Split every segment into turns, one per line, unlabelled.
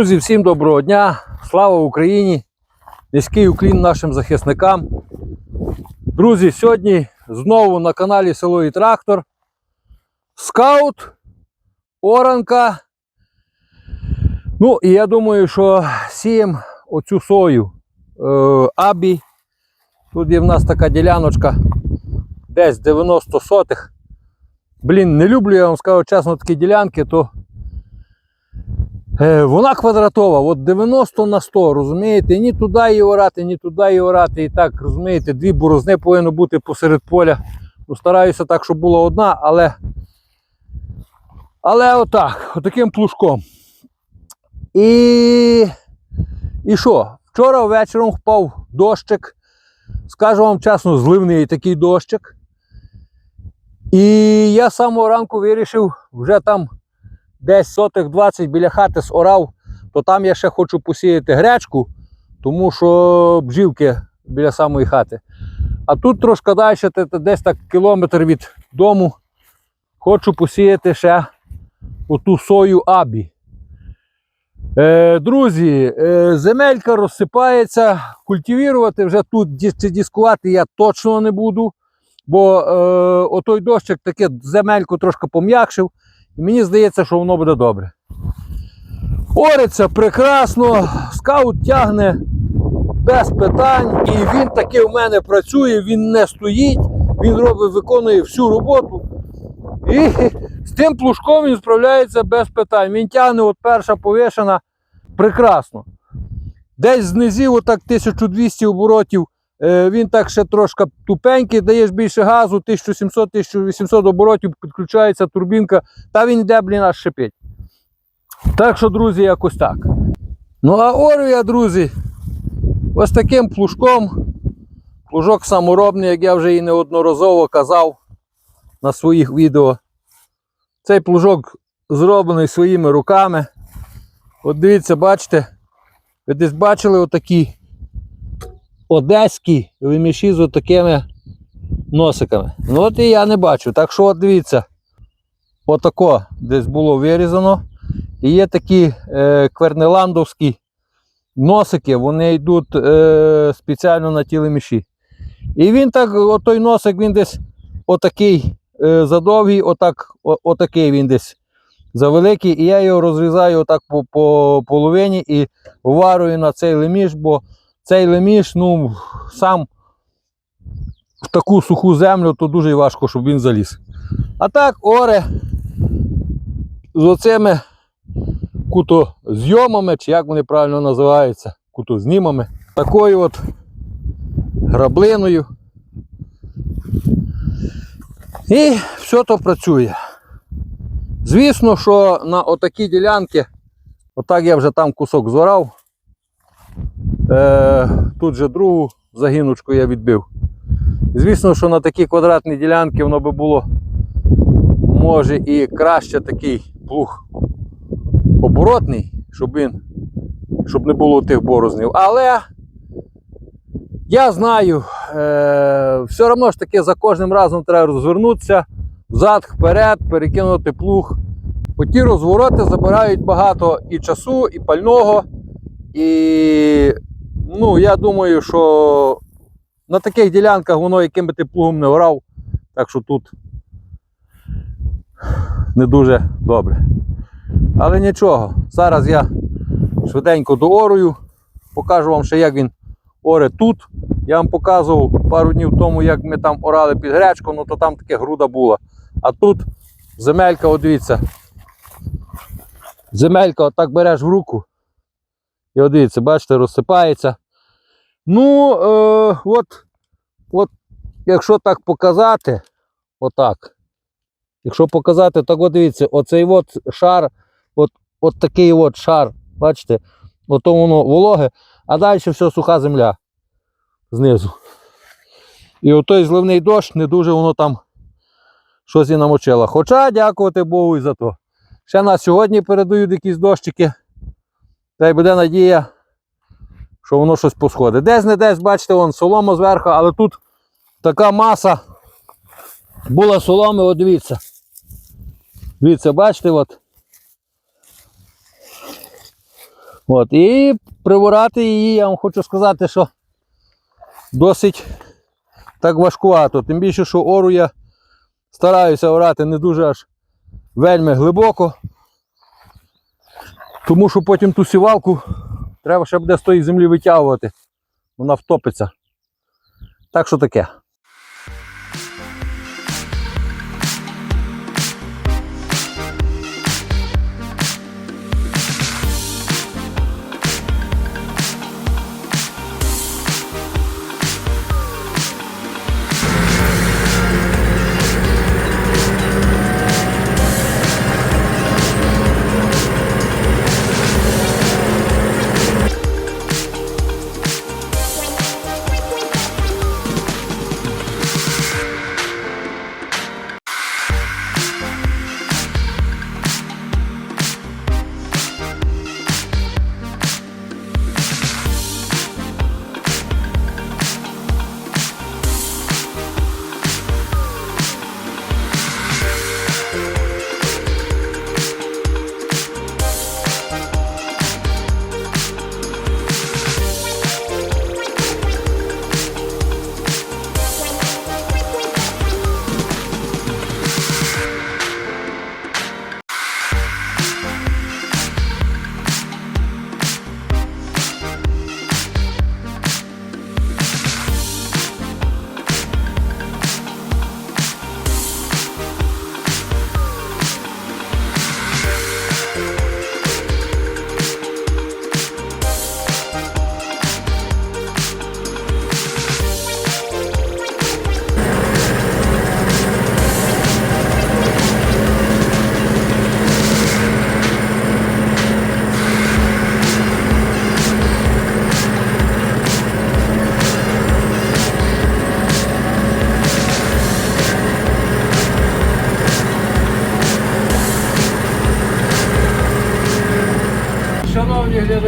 Друзі, всім доброго дня! Слава Україні! Низький уклін нашим захисникам. Друзі, сьогодні знову на каналі Село і Трактор. Скаут, оранка. Ну, і я думаю, що сіємо оцю сою е, Абі. Тут є в нас така діляночка десь 90 сотих. Блін, не люблю, я вам скажу чесно, такі ділянки, то Вона квадратова, от 90 на 100, розумієте? Ні туди її орати, ні туди її орати. І так, розумієте, дві борозни повинно бути посеред поля. Ну, стараюся так, щоб була одна, але. Але отак, отаким плужком. І. І що? Вчора вечором впав дощик. Скажу вам чесно, зливний такий дощик. І я з самого ранку вирішив вже там десь сотих 20 біля хати зорав, то там я ще хочу посіяти гречку, тому що бджілки біля самої хати. А тут трошки далі, десь так кілометр від дому, хочу посіяти ще оту сою абі. Е, друзі, е, земелька розсипається, культивірувати вже тут чи дискувати я точно не буду, бо е, отой дощик таке земельку трошки пом'якшив. І мені здається, що воно буде добре. Ориться прекрасно, скаут тягне без питань. І він таки в мене працює, він не стоїть, він робить, виконує всю роботу. І з тим плужком він справляється без питань. Він тягне от перша повішена прекрасно. Десь знизів отак 1200 оборотів. Е, Він так ще трошки тупенький, даєш більше газу, 1700-1800 оборотів, підключається турбінка, та він йде, блін, аж шипить. Так що, друзі, якось так. Ну а орю я, друзі, ось таким плужком. Плужок саморобний, як я вже і неодноразово казав на своїх відео. Цей плужок зроблений своїми руками. От дивіться, бачите, ви десь бачили отакі одеські леміші з отакими носиками. Ну от і я не бачу. Так що от дивіться, отако десь було вирізано. І є такі е, квернеландовські носики, вони йдуть е, спеціально на ті леміші. І він так, отой носик, він десь отакий е, задовгий, отак, о, отакий він десь завеликий. І я його розрізаю отак по, по половині і варую на цей леміш, бо цей леміш, ну, сам в таку суху землю, то дуже важко, щоб він заліз. А так, оре з оцими кутозйомами, чи як вони правильно називаються, кутознімами, такою от граблиною. І все то працює. Звісно, що на отакі ділянки, отак я вже там кусок зорав. Е, тут же другу загіночку я відбив. Звісно, що на такі квадратні ділянки воно би було може і краще такий плуг оборотний, щоб він щоб не було тих борознів. Але я знаю, е, все одно ж таки за кожним разом треба розвернутися взад, вперед, перекинути плуг. Ті розвороти забирають багато і часу, і пального. І ну, я думаю, що на таких ділянках воно яким би ти плугом не орав, так що тут не дуже добре. Але нічого, зараз я швиденько доорую, покажу вам ще, як він оре тут. Я вам показував пару днів тому, як ми там орали під гречку, ну то там таке груда була. А тут земелька, от дивіться. Земелька отак береш в руку. І от дивіться, бачите, розсипається. Ну, е, от, от, якщо так показати, отак. Якщо показати, так от дивіться, оцей от шар, от, от такий от шар, бачите, ото воно вологе, а далі все суха земля знизу. І отой зливний дощ не дуже воно там щось і намочило. Хоча дякувати Богу і за то. Ще на сьогодні передають якісь дощики. Та й буде надія, що воно щось посходить. Десь не десь, бачите, вон солома зверху, але тут така маса була соломи, от дивіться. Дивіться, бачите, от. От, і приворати її, я вам хочу сказати, що досить так важкувато. Тим більше, що ору я стараюся орати не дуже аж вельми глибоко. Тому що потім ту сівалку треба ще буде з тої землі витягувати. Вона втопиться. Так що таке.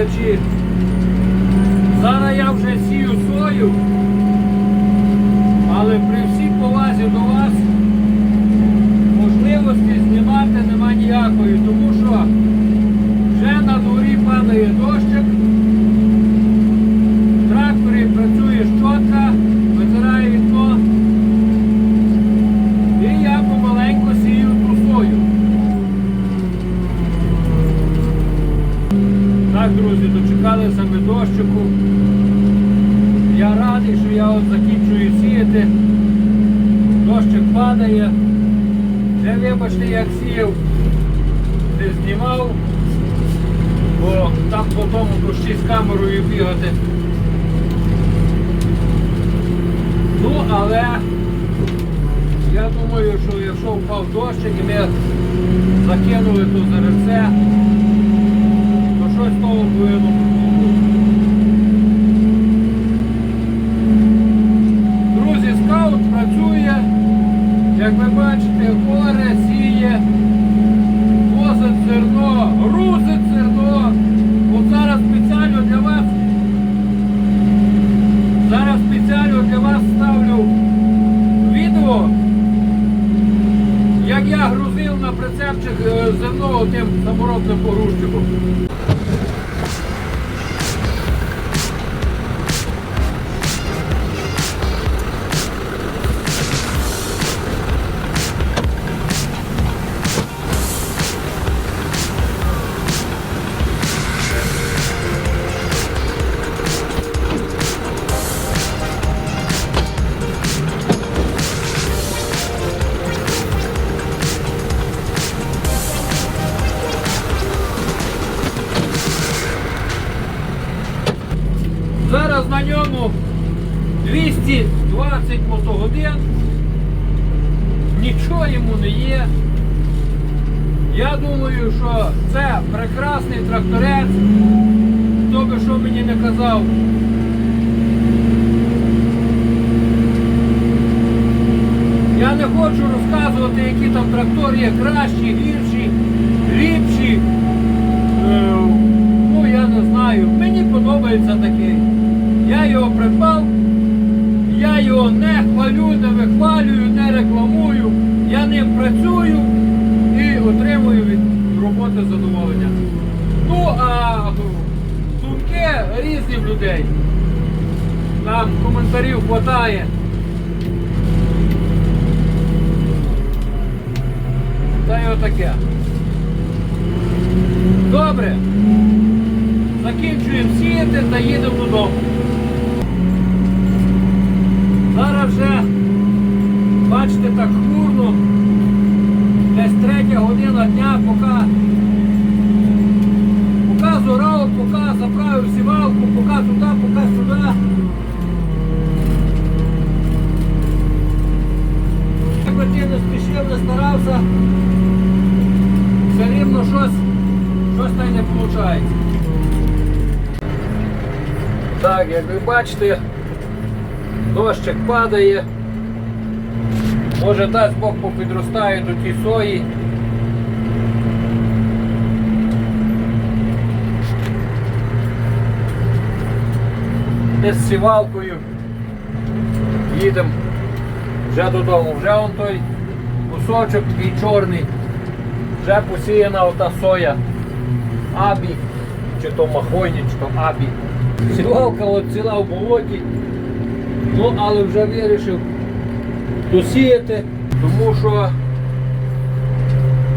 Глядачі, зараз я вже сію сою, але при всій повазі до вас можливості знімати нема ніякої, тому що вже на дворі падає дощик, в тракторі працює щотка, витирає вікно, і я помаленьку сію ту сою. Так, дочекалися ми дощику. Я радий, що я от закінчую сіяти. Дощик падає. Вже вибачте, як сіяв, не знімав, бо там по тому дощі з камерою бігати. Ну, але я думаю, що якщо впав дощик і ми закинули то зерце, то щось з Зараз на ньому 220 мотогодин. Нічого йому не є. Я думаю, що це прекрасний тракторець. Хто би що мені не казав. Я не хочу розказувати, які там трактори є кращі, гірші, ліпші. Е, Ну, я не знаю. Мені подобається такий. Його придбав, я його не хвалю, не вихвалюю, не рекламую. Я ним працюю і отримую від роботи задоволення. Ну, а думки різні в людей. Там коментарів хватає. Та й отаке. Добре. Закінчуємо сіяти та їдемо додому. Зараз вже, бачите, так хмурно. Десь третя година дня, поки, поки зорав, поки заправив сівалку, поки туди, поки сюди. Ти не спішив, не старався, все рівно щось, щось та не виходить. Так, як ви бачите, дощик падає. Може дасть Бог попідростає до ті сої. Ми з сівалкою їдемо вже додому. Вже он той кусочок такий чорний. Вже посіяна ота соя. Абі, чи то махойні, чи то абі. Сівалка от ціла в болоті. Ну, але вже вирішив досіяти, тому що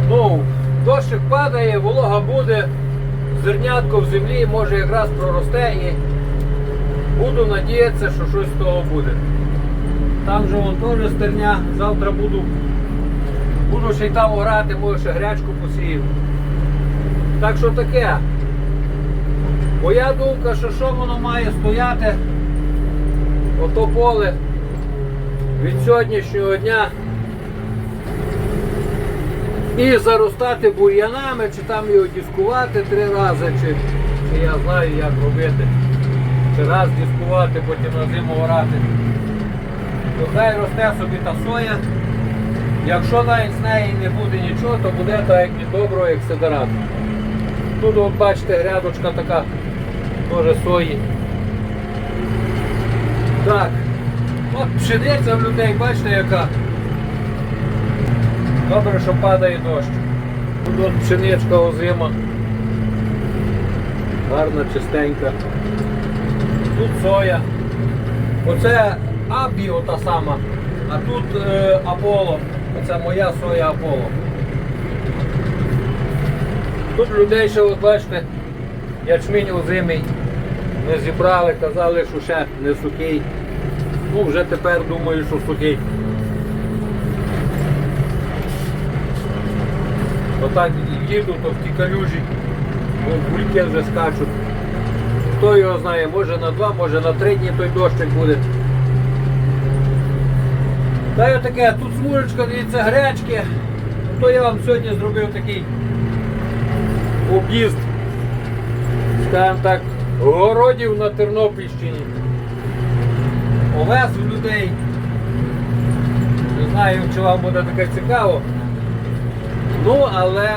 ну, дощик падає, волога буде, зернятко в землі може якраз проросте і буду надіятися, що щось з того буде. Там же вон теж стерня, завтра буду, буду ще й там орати, може ще грячку посію. Так що таке. Моя думка, що що воно має стояти, ото поле від сьогоднішнього дня і заростати бур'янами, чи там його дискувати три рази, чи, чи я знаю, як робити. Чи раз дискувати, потім на зиму орати. То хай росте собі та соя. Якщо навіть з неї не буде нічого, то буде так як не добро, як сидорат. Тут от бачите грядочка така теж сої. Так. От пшениця в людей, бачите яка. Добре, що падає дощ. Тут пшеничка озима. Гарна, чистенька. Тут соя. Оце Абі ота сама, а тут е, Аполло. Оце моя соя Аполло. Тут людей ще, от бачите, ячмінь озимий не зібрали, казали, що ще не сухий. Ну, вже тепер думаю, що сухий. Отак їду, то в ті калюжі, бульки вже скачуть. Хто його знає, може на два, може на три дні той дощик буде. Та й таке, тут смужечка, дивіться, гречки. То я вам сьогодні зробив такий об'їзд, скажімо так, городів на Тернопільщині. Овес у людей. Не знаю, чи вам буде таке цікаво. Ну, але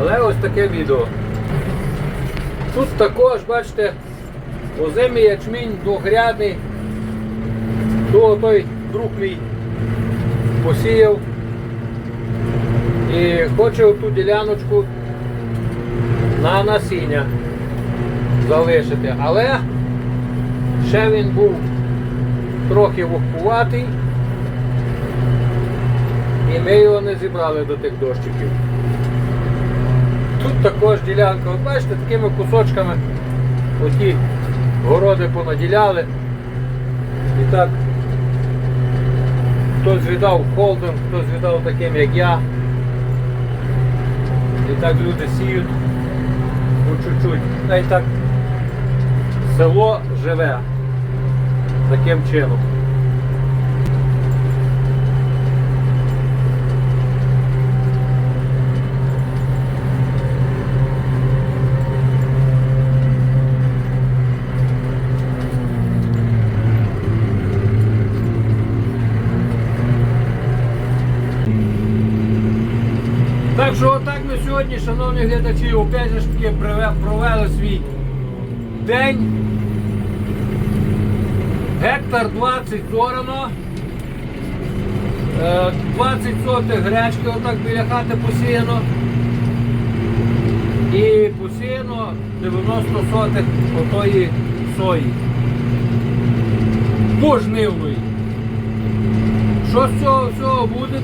але ось таке відео. Тут також, бачите, озимий ячмінь двохрядний, то той друг мій посіяв і хоче ту діляночку на насіння залишити. Але ще він був трохи вогкуватий і ми його не зібрали до тих дощиків. Тут також ділянка, от бачите, такими кусочками оті городи понаділяли. І так хтось віддав холдинг, хтось віддав таким, як я. І так люди сіють по чуть-чуть. Село живе таким чином. Так що отак ми сьогодні, шановні глядачі, опять ж таки провели свій день. Гектар 20 зорано. Е, 20 сотих гречки отак біля хати посіяно. і посіяно 90 сотих отої сої. Пожнивної. Що з цього всього буде?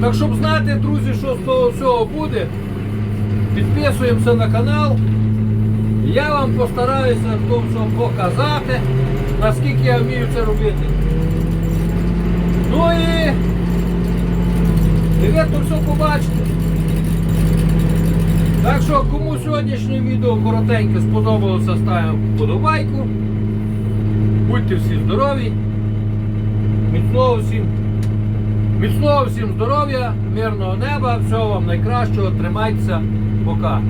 Так щоб знати, друзі, що з того всього буде, підписуємося на канал. Я вам постараюся то все показати, наскільки я вмію це робити. Ну і, то все побачите. Так що, кому сьогоднішнє відео коротеньке сподобалося, ставимо вподобайку. Будьте всі здорові. Міцного всім. Міцного всім здоров'я, мирного неба, всього вам найкращого, тримайтеся, пока.